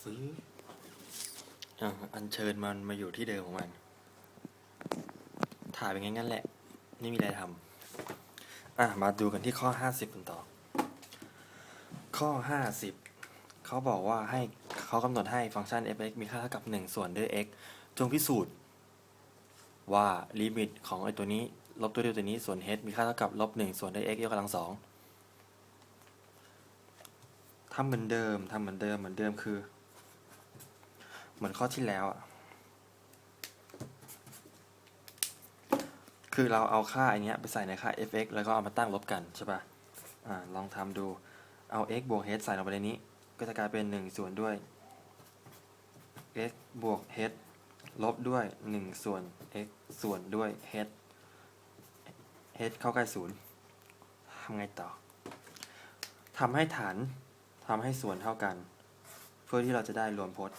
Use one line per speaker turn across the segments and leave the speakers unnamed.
ฟื้ออะอัญเชิญมันมาอยู่ที่เดิมของมัน ถ่ายเป็นงั้นๆแหละ ไม่มีอะไรทำอะ มาดูกันที่ข้อ50กันต่อ ข้อ50เขาบอกว่าให้เขากำหนดให้ฟังก์ชัน f(x) มีค่าเท่ากับ1ส่วนด้วย x จงพิสูจน์ ว่าลิมิตของไอตัวนี้ ลบตัวเดียวตัวนี้ส่วน h มีค่าเท่ากับลบ1ส่วนด้วย x ยกกำลังสองทำเหมือนเดิมทำเหมือนเดิมเหมือนเดิมคือ เหมือนข้อที่แล้วอะคือเราเอาค่าอันเนี้ยไปใส่ในค่า f(x) แล้วก็เอามาตั้งลบกันใช่ปะ่ะ อ่า ลองทำดู เอา x บวก h ใส่ลงไปในนี้ ก็จะกลายเป็น 1 ส่วนด้วย x บวก h ลบด้วย 1 ส่วน x ส่วนด้วย h h เข้าใกล้ศูนย์ทำไงต่อทำให้ฐานทำให้ส่วนเท่ากัน เพื่อที่เราจะได้รวมพจน์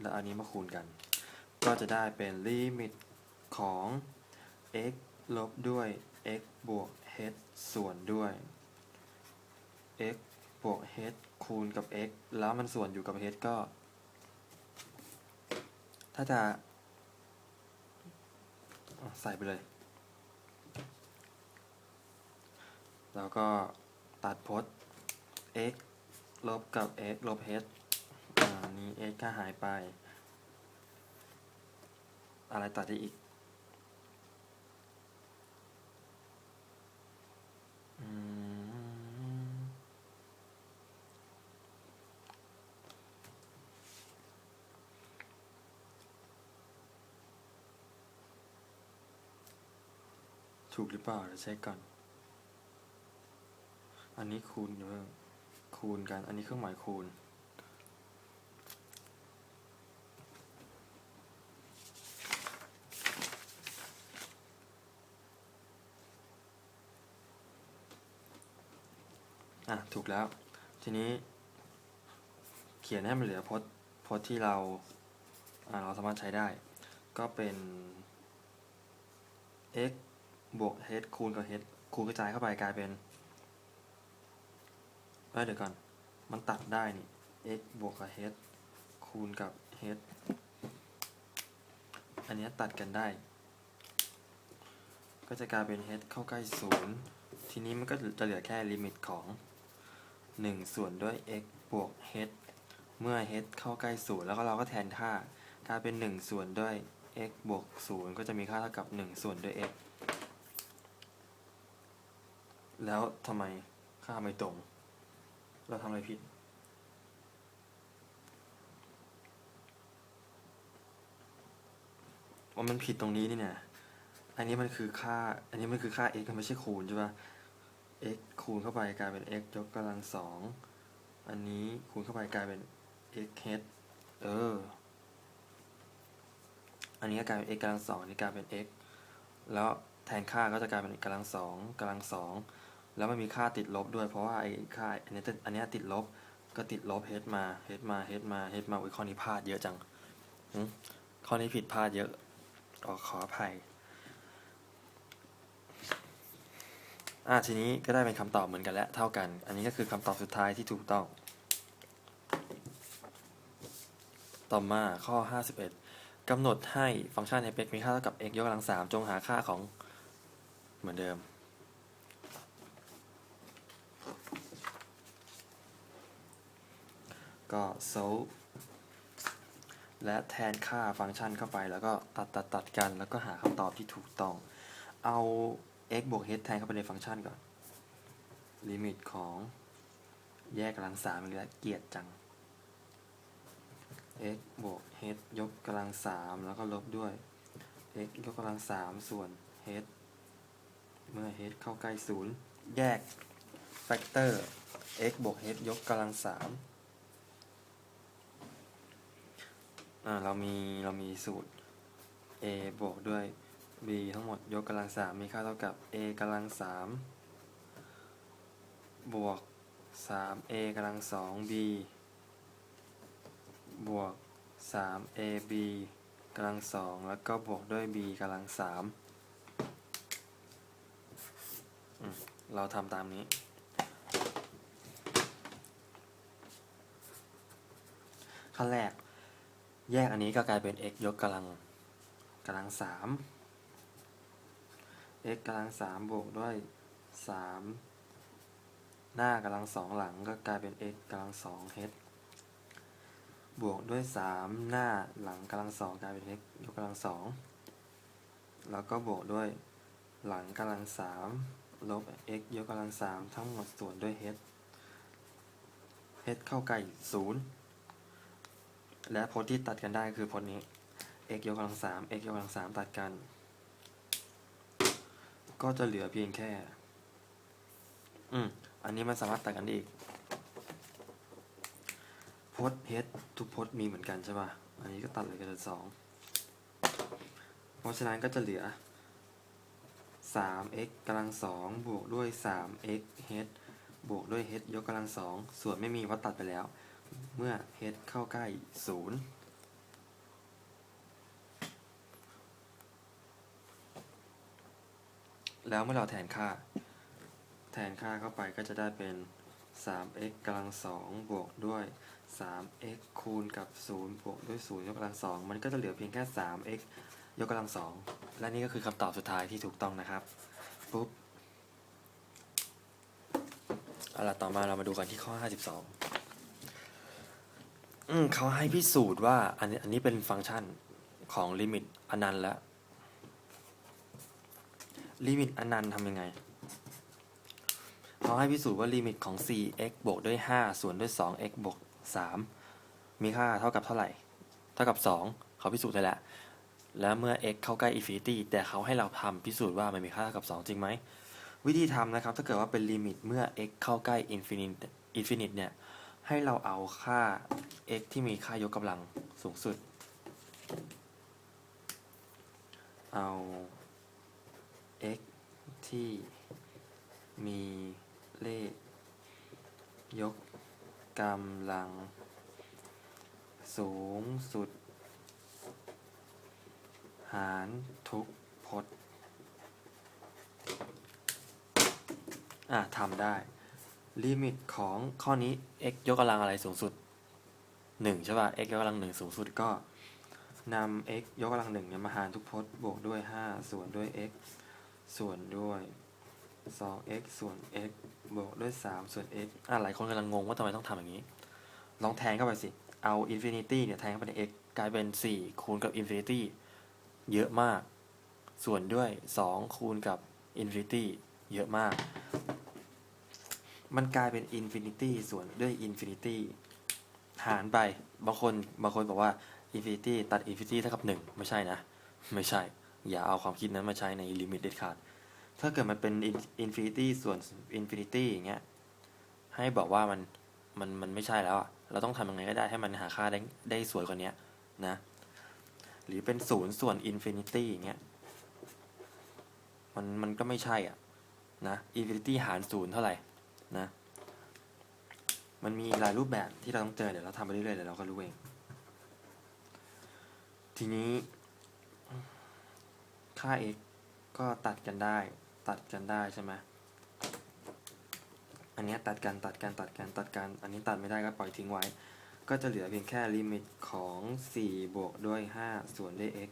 แล้วอันนี้มาคูณกัน ก็จะได้เป็นลิมิตของ x ลบด้วย x บวก h ส่วนด้วย x บวก h คูณกับ x แล้วมันส่วนอยู่กับ h ก็ ถ้าจะใส่ไปเลย แล้วก็ตัดพจน์ x ลบกับ x ลบ h x ก็หายไป อะไรตัดได้อีกถูกหรือเปล่าเดี๋ยวเช็คก่อน อันนี้คูณเยอะคูณกัน อันนี้เครื่องหมายคูณ ถูกแล้ว ทีนี้ เขียนให้มันเหลือพจน์พจน์ที่เราเราสามารถใช้ได้ ก็เป็น x บวก h คูณกับ h คูณกระจายเข้าไปกลายเป็นเอ้ยเดี๋ยวก่อน มันตัดได้นี่ x บวกกับ h คูณกับ h อันนี้ตัดกันได้ ก็จะกลายเป็น h เข้าใกล้ศูนย์ทีนี้มันก็จะเหลือแค่ลิมิตของ 1 ส่วนด้วย x บวก h เมื่อ h เข้าใกล้ศูนย์แล้วก็เราก็แทนค่ากลาเป็น 1 ส่วนด้วย x บวก0ก็จะมีค่าเท่ากับ 1 ส่วนด้วย x แล้วทำไมค่าไม่ตรง เราทำอะไรผิด ว่ามันผิดตรงนี้นี่เนี่ย อันนี้มันคือค่า อันนี้มันคือค่า x มันไม่ใช่คูณใช่ปะ x คูณเข้าไปกลายเป็น x ยกกำลังสองอันนี้คูณเข้าไปกลายเป็น x h เออ อันนี้ก็กลายเป็น x กำลังสองอันนี้กลายเป็น x แล้วแทนค่าก็จะกลายเป็นกำลังสองกำลังสองแล้วมันมีค่าติดลบด้วยเพราะว่าไอ้ค่าอันนี้ติดอันนี้ติดลบก็ติดลบ h มา h มา h มา h มาอุ้ยข้อนี้พลาดเยอะจังข้อนี้ผิดพลาดเยอะขอขออภัย อ่าทีนี้ก็ได้เป็นคำตอบเหมือนกันและเท่ากัน อันนี้ก็คือคำตอบสุดท้ายที่ถูกต้อง ต่อมาข้อ 51กำหนดให้ฟังก์ชัน f(x) มีค่าเท่ากับ x ยกกำลังสามจงหาค่าของเหมือนเดิม ก็ solve และแทนค่าฟังก์ชันเข้าไปแล้วก็ตัดตัดตัดกัน แล้วก็หาคำตอบที่ถูกต้อง เอา x บวก h แทนเข้าไปในฟังก์ชันก่อน ลิมิตของแยกกำลังสามอีกแล้วเกลียดจัง x บวก h ยกกำลังสามแล้วก็ลบด้วย x ยกกำลังสามส่วน h เมื่อ h เข้าใกล้ศูนย์แยกแฟกเตอร์ x บวก h ยกกำลังสามเรามีเรามีสูตร a บวกด้วย b ทั้งหมดยกกำลังสามมีค่าเท่ากับ a กำลังสามบวกสาม a กำลังสอง b บวกสาม a b กำลังสองแล้วก็บวกด้วย b กำลังสามอืมเราทำตามนี้ ขั้นแรก แยกอันนี้ก็กลายเป็น x ยกกำลังกำลังสาม x กำลังสามบวกด้วยสามหน้ากำลังสองหลังก็กลายเป็น x กำลังสอง h บวกด้วยสามหน้าหลังกำลังสองกลายเป็น x ยกกำลังสองแล้วก็บวกด้วยหลังกำลังสามลบ x ยกกำลังสามทั้งหมดส่วนด้วย h h เข้าใกล้ศูนย์และพจน์ที่ตัดกันได้คือพจน์นี้ x ยกกำลังสาม x ยกกำลังสามตัดกัน ก็จะเหลือเพียงแค่ อืม อันนี้มันสามารถตัดกันได้อีกพจน์ h ทุกพจน์มีเหมือนกันใช่ป่ะ อันนี้ก็ตัดเลยกันสอง เพราะฉะนั้นก็จะเหลือ 3x กำลังสองบวกด้วย 3x h บวกด้วย h ยกกำลังสองส่วนไม่มีวัดตัดไปแล้ว เมื่อ h เข้าใกล้0 แล้วเมื่อเราแทนค่า แทนค่าเข้าไปก็จะได้เป็น 3x กำลังสองบวกด้วย 3x คูณกับ 0 บวกด้วย 0 ยกกำลังสองมันก็จะเหลือเพียงแค่ 3x ยกกำลังสองและนี่ก็คือคำตอบสุดท้ายที่ถูกต้องนะครับ ปุ๊บเอาล่ะต่อมาเรามาดูกันที่ข้อ 52อืมเขาให้พิสูจน์ว่าอันนี้อันนี้เป็นฟังก์ชันของลิมิตอนันต์แล้ว ลิมิตอนันต์ทำยังไงเขาให้พิสูจน์ว่าลิมิตของ 4x บวกด้วย 5 ส่วนด้วย 2x บวก 3 มีค่าเท่ากับเท่าไหร่ เท่ากับ 2 เขาพิสูจน์ได้แล้ว แล้วเมื่อ x เข้าใกล้ infinity แต่เขาให้เราทำพิสูจน์ว่ามันมีค่าเท่ากับ 2 จริงไหม วิธีทำนะครับ ถ้าเกิดว่าเป็นลิมิตเมื่อ x เข้าใกล้ infinite infinite เนี่ย ให้เราเอาค่า x ที่มีค่ายกกำลังสูงสุด เอา x ที่มีเลข ยกกำลัง สูงสุด หารทุกพจน์อะทำได้ ลิมิตของข้อนี้ x ยกกำลังอะไรสูงสุด 1 ใช่ป่ะ x ยกกำลัง 1 สูงสุดก็นำ x ยกกำลัง1เนี่ยมาหารทุกพจน์บวกด้วย 5 ส่วนด้วย x ส่วนด้วย 2x ส่วน x บวกด้วย 3 ส่วน x อะหลายคนกำลังงงว่าทำไมต้องทำอย่างนี้ ลองแทนเข้าไปสิ เอา infinity เนี่ยแทนเข้าไปใน x กลายเป็น 4 คูณกับ infinity เยอะมาก ส่วนด้วย 2 คูณกับ infinity เยอะมาก มันกลายเป็น infinity ส่วนด้วย infinity หารไป บางคนบางคนบอกว่า infinity ตัด infinity เท่ากับ 1 ไม่ใช่นะ ไม่ใช่ อย่าเอาความคิดนั้นมาใช้ในลิมิตเด็ดขาด ถ้าเกิดมันเป็น in- infinity ส่วน infinity อย่างเงี้ย ให้บอกว่ามันมันมันไม่ใช่แล้วอะเราต้องทำยังไงก็ได้ให้มันหาค่าได้ได้สวยกว่านี้นะ หรือเป็นศูนย์ส่วน infinity อย่างเงี้ย มันมันก็ไม่ใช่อะนะ infinity หารศูนย์เท่าไหร่นะ มันมีหลายรูปแบบที่เราต้องเจอเดี๋ยวเราทำไปเรื่อยๆเดี๋ยวเราก็รู้เอง ทีนี้ ค่า x ก็ตัดกันได้ ตัดกันได้ใช่ไหมอันนี้ตัดกันตัดกันตัดกันตัดกันอันนี้ตัดไม่ได้ก็ปล่อยทิ้งไว้ ก็จะเหลือเพียงแค่ลิมิตของ 4 บวกด้วย 5 ส่วนด้วย x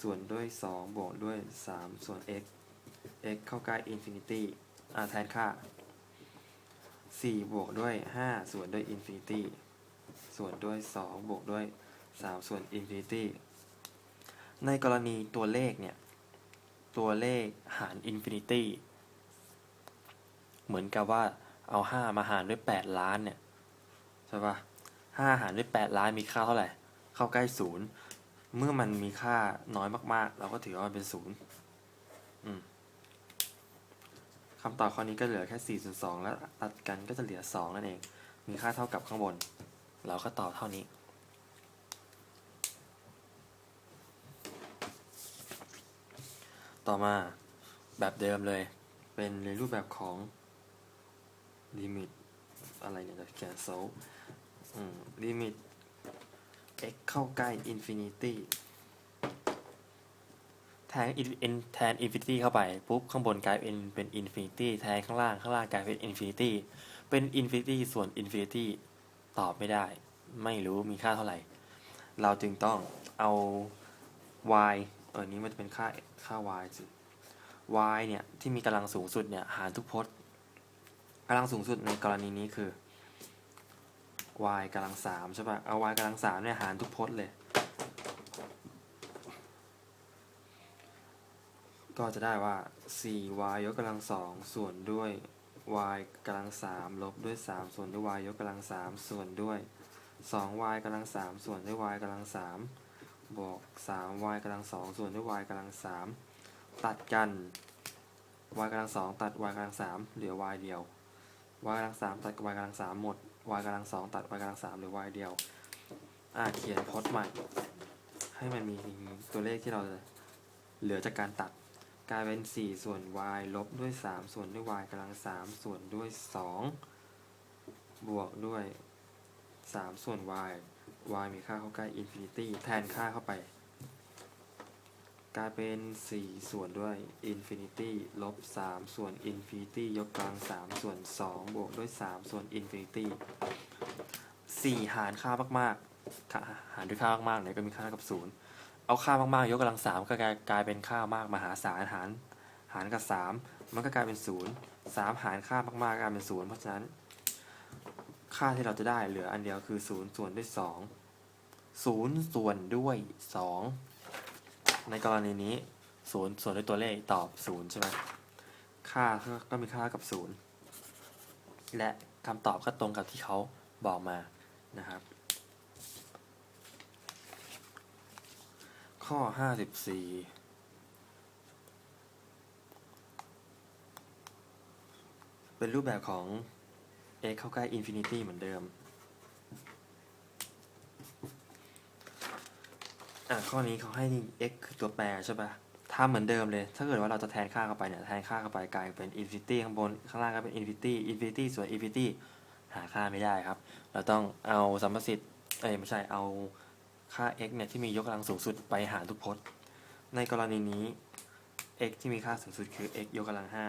ส่วนด้วย 2 บวกด้วย 3 ส่วน x x เข้าใกล้ infinity อ่าแทนค่า 4 บวกด้วย 5 ส่วนด้วย infinity ส่วนด้วย 2 บวกด้วย 3 ส่วน infinity ในกรณีตัวเลขเนี่ย ตัวเลขหาร infinity เหมือนกับว่าเอา 5 มาหารด้วย 8 ล้านเนี่ยใช่ปะ5หารด้วย 8 ล้านมีค่าเท่าไหร่ เข้าใกล้0เมื่อมันมีค่าน้อยมากๆ เราก็ถือว่ามันเป็น0อืมคำตอบข้อนี้ก็เหลือแค่4ส่วน2แล้วตัดกันก็จะเหลือ 2 นั่นเอง มีค่าเท่ากับข้างบน เราก็ตอบเท่านี้ ต่อมาแบบเดิมเลย เป็นในรูปแบบของลิมิตอะไรเนี่ยเดี๋ยวเขียนโซลิมิต x เข้าใกล้ infinity แทนแทน infinity เข้าไป ปุ๊บ ข้างบนกลายเป็นเป็น infinity แทนข้างล่างข้างล่างกลายเป็น infinity เป็น infinity ส่วน infinity ตอบไม่ได้ ไม่รู้มีค่าเท่าไหร่ เราจึงต้องเอา y เออนี้มันจะเป็นค่าค่า y สิ y เนี่ยที่มีกำลังสูงสุดเนี่ยหารทุกพจน์กำลังสูงสุดในกรณีนี้คือ y กำลังสามใช่ปะเอา y กำลังสามเนี่ยหารทุกพจน์เลย ก็จะได้ว่า 4y ยกกำลังสองส่วนด้วย y กำลังสามลบด้วย 3 ส่วนด้วย y ยกกำลังสามส่วนด้วย 2y กำลังสามส่วนด้วย y กำลังสาม บวก 3y กำลังสองส่วนด้วย y กำลังสามตัดกัน y กำลังสองตัด y กำลังสามเหลือ y เดียว y กำลังสามตัด y กำลังสามหมด y กำลังสองตัด y กำลังสามเหลือ y เดียว อ่าเขียนพจน์ใหม่ ให้มันมีตัวเลขที่เราเหลือจากการตัดกลายเป็น 4 ส่วน y ลบด้วย 3 ส่วนด้วย y กำลัง 3 ส่วนด้วย 2 บวกด้วย 3 ส่วน y y มีค่าเข้าใกล้ infinity แทนค่าเข้าไป กลายเป็น 4 ส่วนด้วย infinity ลบ 3 ส่วน infinity ยกกำลัง 3 ส่วน 2 บวกด้วย 3 ส่วน infinity 4หารค่ามากๆหารด้วยค่ามากๆเนี่ยก็มีค่าเท่ากับ 0 เอาค่ามากๆ ยกกำลังสามก็กลายเป็นค่ามากมหาศาลหารหารกับสามมันก็กลายเป็นศูนย์สามหารค่ามากๆกลายเป็นศูนย์เพราะฉะนั้น ค่าที่เราจะได้เหลืออันเดียวคือศูนย์ส่วนด้วยสองศูนย์ส่วนด้วยสองในกรณีนี้ศูนย์ส่วนด้วยตัวเลขตอบศูนย์ใช่ไหมค่าก็มีค่ากับศูนย์และคำตอบก็ตรงกับที่เขาบอกมานะครับ ข้อห้าสิบสี่เป็นรูปแบบของ x เข้าใกล้ infinity เหมือนเดิม อะข้อนี้เขาให้ x คือตัวแปรใช่ปะทำเหมือนเดิมเลย ถ้าเกิดว่าเราจะแทนค่าเข้าไปเนี่ย แทนค่าเข้าไปกลายเป็น infinity ข้างบน ข้างล่างก็เป็น infinity infinity ส่วน infinity หาค่าไม่ได้ครับ เราต้องเอาสัมประสิทธิ์ เอ้ยไม่ใช่ เอาค่า x เนี่ยที่มียกกำลังสูงสุดไปหารทุกพจน์ ในกรณีนี้ x ที่มีค่าสูงสุดคือ x ยกกำลังห้า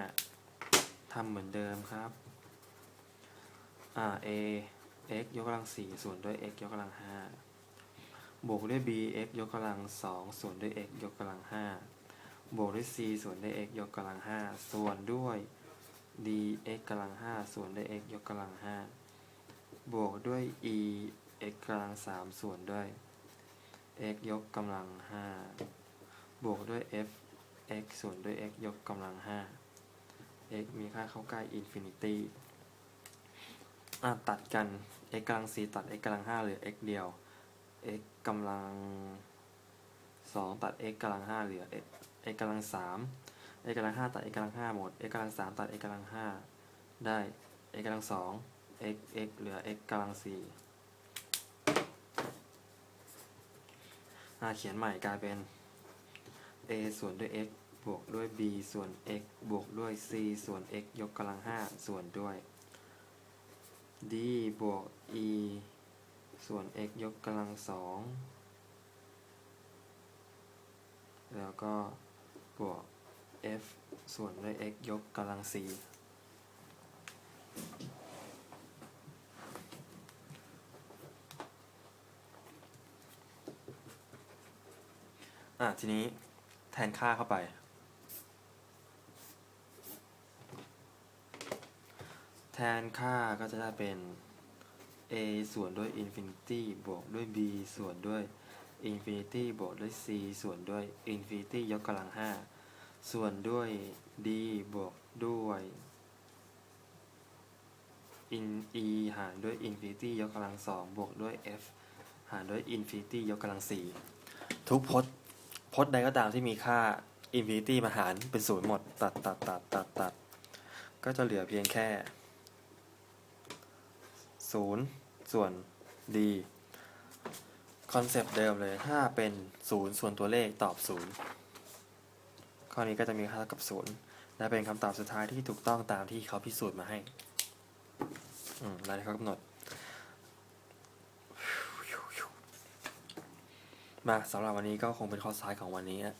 ทำเหมือนเดิมครับ อ่า a x ยกกำลังสี่ส่วนด้วย x ยกกำลังห้าบวกด้วย b x ยกกำลังสองส่วนด้วย x ยกกำลังห้าบวกด้วย c ส่วนด้วย x ยกกำลังห้าส่วนด้วย d x กำลังห้าส่วนด้วย x ยกกำลังห้าบวกด้วย e x กำลังสามส่วนด้วย x ยกกำลังห้าบวกด้วย f x ส่วนด้วย x ยกกำลังห้า x มีค่าเข้าใกล้ infinity อะตัดกัน x กำลัง4ตัด x กำลัง5เหลือ x เดียว x กำลัง2ตัด x กำลัง5เหลือ x กำลัง3 x กำลัง5ตัด x กำลัง5หมด x กำลัง3ตัด x กำลัง5ได้ x กำลัง2 x x เหลือ x กำลัง4อ่เขียนใหม่กลายเป็น a ส่วนด้วย x บวกด้วย b ส่วน x บวกด้วย c ส่วน x ยกกำลัง5ส่วนด้วย d บวก e ส่วน x ยกกำลังสองแล้วก็บวก f ส่วนด้วย x ยกกำลังสี่อะ ทีนี้แทนค่าเข้าไป แทนค่าก็จะได้เป็น a ส่วนด้วย infinity บวกด้วย b ส่วนด้วย infinity บวกด้วย c ส่วนด้วย infinity ยกกำลัง 5 ส่วนด้วย d บวกด้วย in e หารด้วย infinity ยกกำลัง 2 บวกด้วย f หารด้วย infinity ยกกำลัง 4 ทุกพจน์พจน์ใดก็ตามที่มีค่า infinity มาหารเป็นศูนย์หมด ตัดตัดตัดตัดตัดก็จะเหลือเพียงแค่ 0 ส่วน d คอนเซปต์เดิมเลยถ้าเป็น 0 ส่วนตัวเลขตอบ 0 ข้อนี้ก็จะมีค่าเท่ากับ 0 และเป็นคำตอบสุดท้ายที่ถูกต้องตามที่เขาพิสูจน์มาให้อืมแล้วที่เขากำหนด มาสำหรับวันนี้ก็คงเป็นข้อซ้ายของวันนี้นะ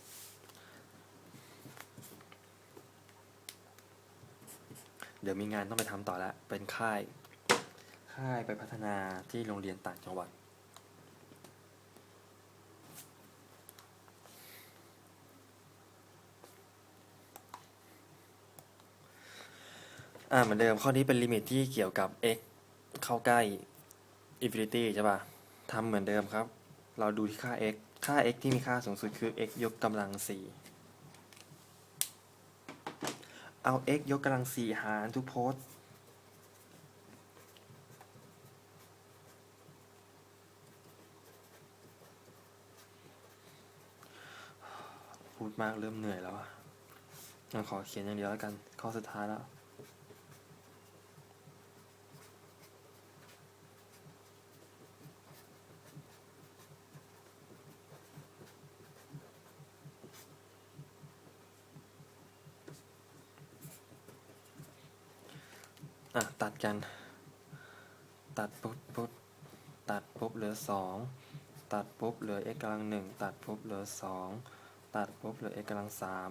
เดี๋ยวมีงานต้องไปทำต่อแล้ว เป็นค่าย ค่ายไปพัฒนาที่โรงเรียนต่างจังหวัด อ่าเหมือนเดิมข้อนี้เป็นลิมิตที่เกี่ยวกับ x เข้าใกล้ infinity ใช่ป่ะทำเหมือนเดิมครับ เราดูที่ค่า x ค่า x ที่มีค่าสูงสุดคือ x ยกกำลัง 4 เอา x ยกกำลัง 4 หารทุกโพสต์ มากเริ่มเหนื่อยแล้วอะงั้นขอเขียนอย่างเดียวแล้วกัน ข้อสุดท้ายแล้วอะ ตัดกัน ตัดปุ๊บปุ๊บตัดปุ๊บเหลือสองตัดปุ๊บเหลือ x กำลังหนึ่งตัดปุ๊บเหลือสอง ตัดปุ๊บเหลือ x กำลังสาม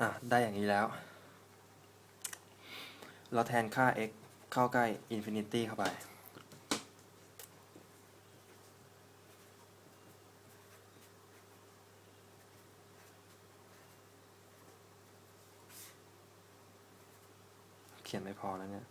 อะ ได้อย่างนี้แล้ว เราแทนค่า x เข้าใกล้ infinity เข้าไป เขียนไม่พอแล้วเนี่ย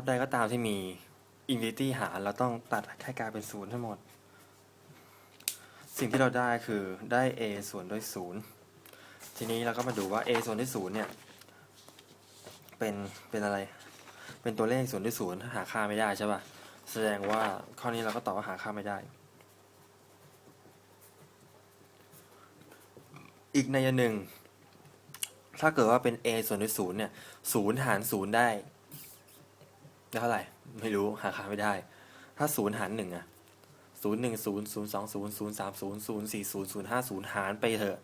พจน์ใดก็ตามที่มี infinity หารเราต้องตัดให้กลายเป็นศูนย์ทั้งหมด สิ่งที่เราได้คือได้ a ส่วนด้วยศูนย์ทีนี้เราก็มาดูว่า a ส่วนด้วยศูนย์เนี่ยเป็นเป็นอะไร เป็นตัวเลขส่วนด้วยศูนย์หาค่าไม่ได้ใช่ป่ะแสดงว่าข้อนี้เราก็ตอบว่าหาค่าไม่ได้ อีกในยหนึ่งถ้าเกิดว่าเป็น a ส่วนด้วยศูนย์เนี่ยศูนย์หารศูนย์ได้ ได้เท่าไหร่ ไม่รู้หาค่าไม่ได้ ถ้าศูนย์หารหนึ่งอะศูนย์หนึ่งศูนย์ศูนย์สองศูนย์ศูนย์สามศูนย์ศูนย์สี่ศูนย์ศูนย์ห้าศูนย์หารไปเถอะ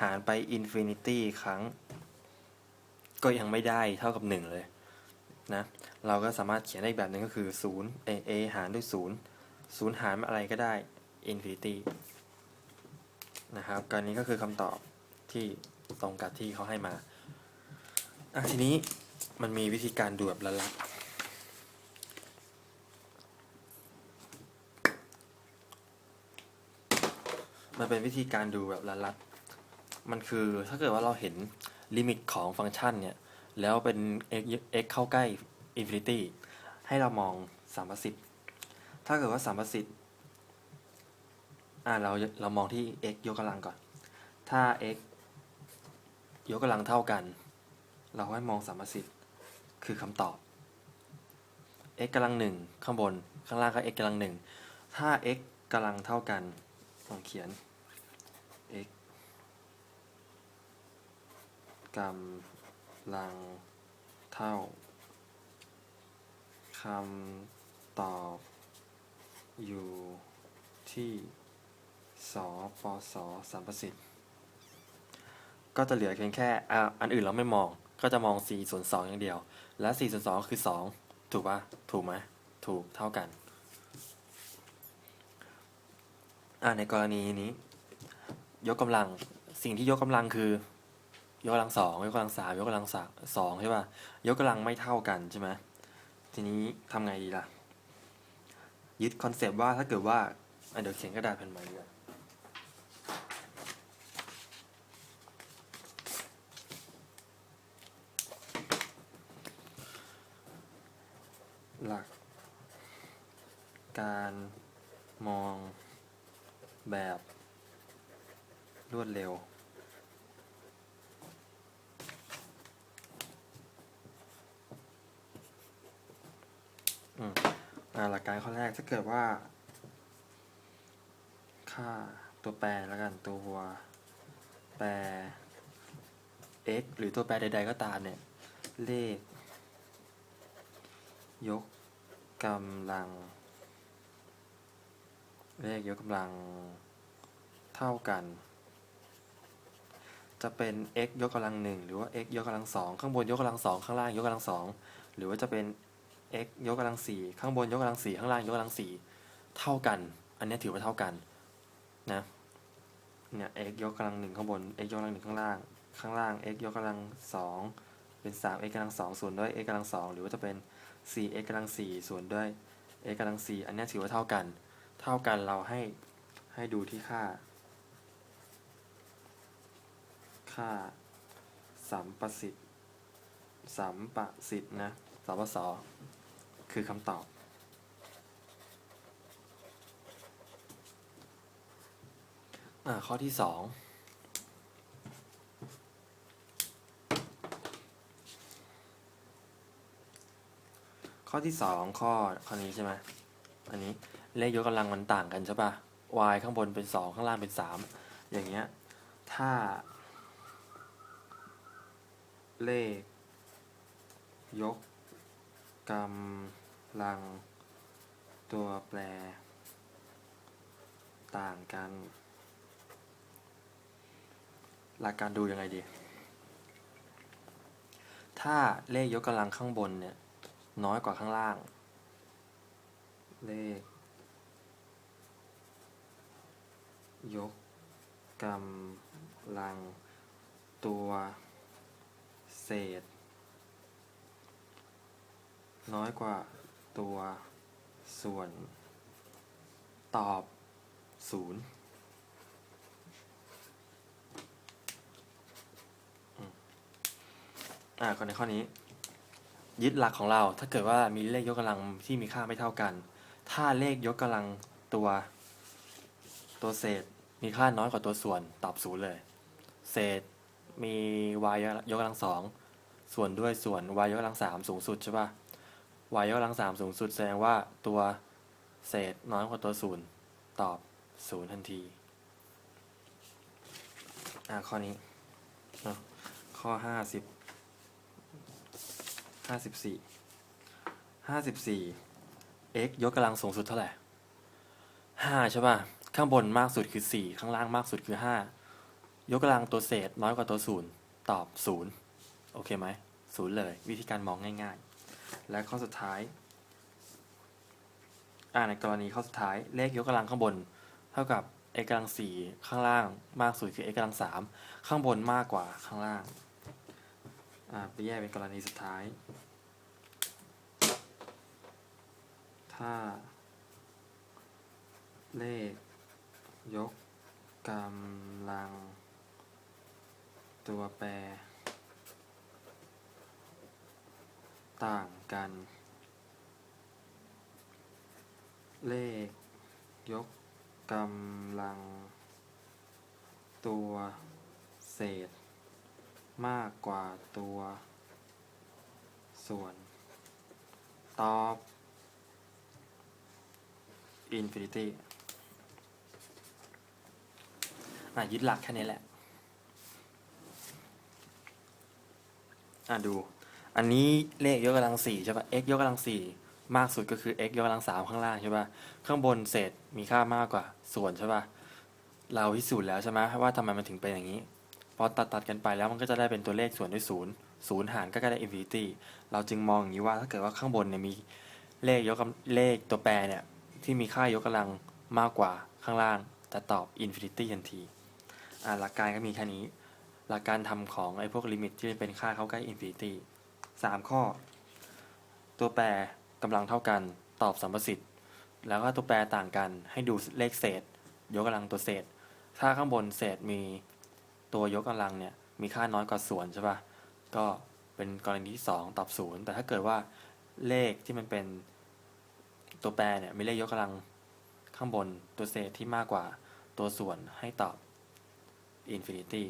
หารไปอินฟินิตี้ครั้ง ก็ยังไม่ได้เท่ากับหนึ่งเลยนะ เราก็สามารถเขียนได้อีกแบบหนึ่งก็คือศูนย์ a a หารด้วยศูนย์ศูนย์หารอะไรก็ได้อินฟินิตี้นะครับการนี้ก็คือคำตอบที่ตรงกับที่เขาให้มาอะทีนี้มันมีวิธีการดูแบบละลับ มันเป็นวิธีการดูแบบลัดๆมันคือถ้าเกิดว่าเราเห็นลิมิตของฟังก์ชันเนี่ย แล้วเป็น x x เข้าใกล้ infinity ให้เรามองสามประสิทธิ์ถ้าเกิดว่าสามประสิทธิ์อ่าเราเรามองที่ x ยกกำลังก่อน ถ้า x ยกกำลังเท่ากัน เราให้มองสามประสิทธิ์คือคำตอบ x กำลังหนึ่งข้างบน ข้างล่างก็ x กำลังหนึ่งถ้า x กำลังเท่ากันลองเขียน x กำลังเท่าคำตอบอยู่ที่สปสสามประสิทธิ์ก็จะเหลือเพียงแค่อันอื่นเราไม่มอง ก็จะมอง4ส่วน2อย่างเดียว และ4ส่วน2คือ 2 ถูกปะถูกไหมถูกเท่ากันอ่าในกรณีนี้ ยกกำลังสิ่งที่ยกกำลังคือ ยกกำลังสองยกกำลังสามยกกำลังสามสองใช่ป่ะยกกำลังไม่เท่ากันใช่ไหมทีนี้ทำไงดีล่ะ ยึดคอนเซปต์ว่าถ้าเกิดว่าเดี๋ยวเขียนกระดาษแผ่นใหม่ดีกว่าหลัก การมองแบบรวดเร็ว อ่า หลักการข้อแรกถ้าเกิดว่า ค่าตัวแปรแล้วกันตัวแปร x หรือตัวแปรใด ๆ ก็ตามเนี่ย เลข ยกกำลัง เลขยกกำลังเท่ากัน จะเป็น x ยกกำลังหนึ่งหรือว่า x ยกกำลังสองข้างบนยกกำลังสองข้างล่างยกกำลังสองหรือว่าจะเป็น x ยกกำลังสี่ข้างบนยกกำลังสี่ข้างล่างยกกำลังสี่เท่ากัน อันนี้ถือว่าเท่ากันนะเนี่ย x ยกกำลังหนึ่งข้างบน x ยกกำลังหนึ่งข้างล่าง ข้างล่าง x ยกกำลังสองเป็นสาม x กำลังสองส่วนด้วย x กำลังสองหรือว่าจะเป็นสี่ x กำลังสี่ส่วนด้วย x กำลังสี่อันนี้ถือว่าเท่ากัน เท่ากันเราให้ให้ดูที่ค่า ค่าสัมประสิทธิ์สัมประสิทธิ์นะสปส คือคำตอบ อ่า ข้อที่สองข้อที่สองข้อข้อนี้ใช่ไหมอันนี้เลขยกกำลังมันต่างกันใช่ปะ y ข้างบนเป็นสองข้างล่างเป็นสามอย่างเงี้ย ถ้า เลข ยก กำลังตัวแปร ต่างกัน หลักการดูยังไงดี ถ้าเลขยกกำลังข้างบนเนี่ย น้อยกว่าข้างล่าง เลข ยกกำลังตัวเศษ น้อยกว่าตัวส่วนตอบศูนย์อ่าก่อนในข้อนี้ ยึดหลักของเราถ้าเกิดว่ามีเลขยกกำลังที่มีค่าไม่เท่ากัน ถ้าเลขยกกำลังตัว ตัวเศษมีค่าน้อยกว่าตัวส่วนตอบศูนย์เลย เศษมี y ยกกำลังสองส่วนด้วยส่วน y ยกกำลังสามสูงสุดใช่ปะ y ยกกำลังสามสูงสุดแสดงว่าตัวเศษน้อยกว่าตัวศูนย์ตอบศูนย์ทันที อ่าข้อนี้เนอะข้อห้าสิบห้าสิบสี่ห้าสิบสี่ x ยกกำลังสูงสุดเท่าไหร่ห้าใช่ป่ะ ข้างบนมากสุดคือสี่ข้างล่างมากสุดคือห้ายกกำลังตัวเศษน้อยกว่าตัวศูนย์ตอบศูนย์โอเคไหมศูนย์เลย วิธีการมองง่าย ๆ และข้อสุดท้ายอ่าในกรณีข้อสุดท้ายเลขยกกำลังข้างบน เท่ากับ x กำลังสี่ข้างล่างมากสุดคือ x กำลังสามข้างบนมากกว่าข้างล่างอ่าไปแยกเป็นกรณีสุดท้าย ถ้า เลข ยกกำลัง ตัวแปร ต่างกัน เลข ยกกำลัง ตัว เศษ มากกว่าตัว ส่วน ตอบ infinity อะยึดหลักแค่นี้แหละ อะดู อันนี้เลขยกกำลังสี่ใช่ปะ x ยกกำลังสี่มากสุดก็คือ x ยกกำลังสามข้างล่างใช่ปะข้างบนเศษมีค่ามากกว่าส่วนใช่ปะเราพิสูจน์แล้วใช่ไหมว่าทำไมมันถึงเป็นอย่างนี้ พอตัดตัดกันไปแล้วมันก็จะได้เป็นตัวเลขส่วนด้วยศูนย์ศูนย์หารก็ได้ infinity เราจึงมองอย่างนี้ว่าถ้าเกิดว่าข้างบนเนี่ยมีเลขยกกำเลขตัวแปรเนี่ยที่มีค่ายกกำลังมากกว่าข้างล่างจะตอบ infinity ทันทีหลักการก็มีแค่นี้ หลักการทำของไอ้พวกลิมิตที่เป็นค่าเข้าใกล้ infinity สามข้อ ตัวแปรกำลังเท่ากัน ตอบสัมประสิทธิ์ แล้วก็ตัวแปรต่างกันให้ดูเลขเศษ ยกกำลังตัวเศษ ถ้าข้างบนเศษมีตัวยกกำลังเนี่ยมีค่าน้อยกว่าส่วนใช่ปะก็เป็นกรณีที่สองตอบศูนย์แต่ถ้าเกิดว่าเลขที่มันเป็นตัวแปรเนี่ยมีเลขยกกำลังข้างบนตัวเศษที่มากกว่าตัวส่วนให้ตอบ infinity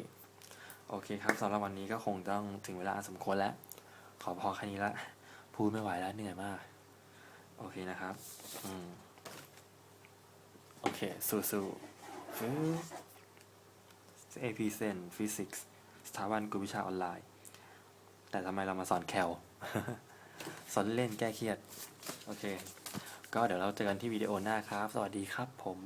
โอเคครับสำหรับวันนี้ก็คงต้องถึงเวลาสมควรแล้ว ขอพอแค่นี้ละ พูดไม่ไหวแล้วเหนื่อยมาก โอเคนะครับ อืม โอเค สู้สู้ฟื้ AP เซนฟิสิกส์สถาบันกุลวิชาออนไลน์ แต่ทำไมเรามาสอนแคล สอนเล่นแก้เครียด โอเค ก็เดี๋ยวเราเจอกันที่วิดีโอหน้าครับ สวัสดีครับผม